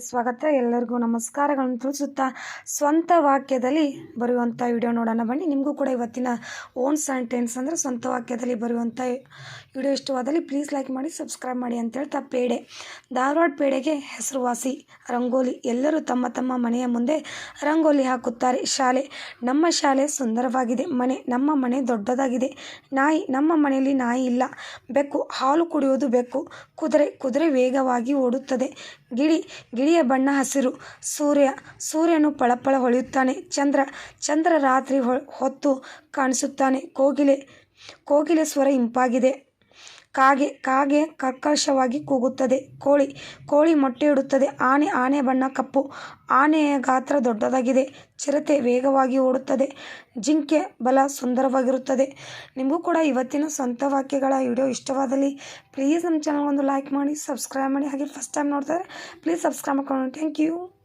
ಸ್ವಾಗತ. ಎಲ್ಲರಿಗೂ ನಮಸ್ಕಾರಗಳನ್ನು ತಿಳಿಸುತ್ತಾ ಸ್ವಂತ ವಾಕ್ಯದಲ್ಲಿ ಬರುವಂಥ ವಿಡಿಯೋ ನೋಡೋಣ ಬನ್ನಿ. ನಿಮಗೂ ಕೂಡ ಇವತ್ತಿನ ಓನ್ ಸೆಂಟೆನ್ಸ್ ಅಂದರೆ ಸ್ವಂತ ವಾಕ್ಯದಲ್ಲಿ ಬರುವಂಥ ವಿಡಿಯೋ ಇಷ್ಟವಾದಲ್ಲಿ ಪ್ಲೀಸ್ ಲೈಕ್ ಮಾಡಿ ಸಬ್ಸ್ಕ್ರೈಬ್ ಮಾಡಿ ಅಂತ ಹೇಳ್ತಾ ಪೇಡೆ. ಧಾರವಾಡ ಪೇಡೆಗೆ ಹೆಸರುವಾಸಿ ರಂಗೋಲಿ. ಎಲ್ಲರೂ ತಮ್ಮ ತಮ್ಮ ಮನೆಯ ಮುಂದೆ ರಂಗೋಲಿ ಹಾಕುತ್ತಾರೆ. ಶಾಲೆ. ನಮ್ಮ ಶಾಲೆ ಸುಂದರವಾಗಿದೆ. ಮನೆ. ನಮ್ಮ ಮನೆ ದೊಡ್ಡದಾಗಿದೆ. ನಾಯಿ. ನಮ್ಮ ಮನೆಯಲ್ಲಿ ನಾಯಿ ಇಲ್ಲ. ಬೆಕ್ಕು. ಹಾಲು ಕುಡಿಯೋದು ಬೆಕ್ಕು. ಕುದುರೆ. ಕುದುರೆ ವೇಗವಾಗಿ ಓಡುತ್ತದೆ. ಗಿಳಿ ಗಿಳಿಯ ಬಣ್ಣ ಹಸಿರು. ಸೂರ್ಯ, ಸೂರ್ಯನು ಪಳಪಳ ಹೊಳೆಯುತ್ತಾನೆ. ಚಂದ್ರ ಚಂದ್ರ ರಾತ್ರಿ ಹೊತ್ತು ಕಾಣಿಸುತ್ತಾನೆ. ಕೋಗಿಲೆ ಕೋಗಿಲೆ ಸ್ವರ ಇಂಪಾಗಿದೆ. ಕಾಗೆ ಕಾಗೆ ಕರ್ಕಶವಾಗಿ ಕೂಗುತ್ತದೆ. ಕೋಳಿ ಕೋಳಿ ಮೊಟ್ಟೆ ಇಡುತ್ತದೆ ಆನೆ ಆನೆ ಬಣ್ಣ ಕಪ್ಪು. ಆನೆಯ ಗಾತ್ರ ದೊಡ್ಡದಾಗಿದೆ. ಚಿರತೆ ವೇಗವಾಗಿ ಓಡುತ್ತದೆ. ಜಿಂಕೆ ಬಲ ಸುಂದರವಾಗಿರುತ್ತದೆ. ನಿಮಗೂ ಕೂಡ ಇವತ್ತಿನ ಸ್ವಂತ ವಾಕ್ಯಗಳ ವಿಡಿಯೋ ಇಷ್ಟವಾದಲ್ಲಿ ಪ್ಲೀಸ್ ನಮ್ಮ ಚಾನಲ್ ಒಂದು ಲೈಕ್ ಮಾಡಿ ಸಬ್ಸ್ಕ್ರೈಬ್ ಮಾಡಿ. ಹಾಗೆ ಫಸ್ಟ್ ಟೈಮ್ ನೋಡ್ತಾರೆ ಪ್ಲೀಸ್ ಸಬ್ಸ್ಕ್ರೈಬ್ ಮಾಡ್ಕೊಂಡು ಥ್ಯಾಂಕ್ ಯು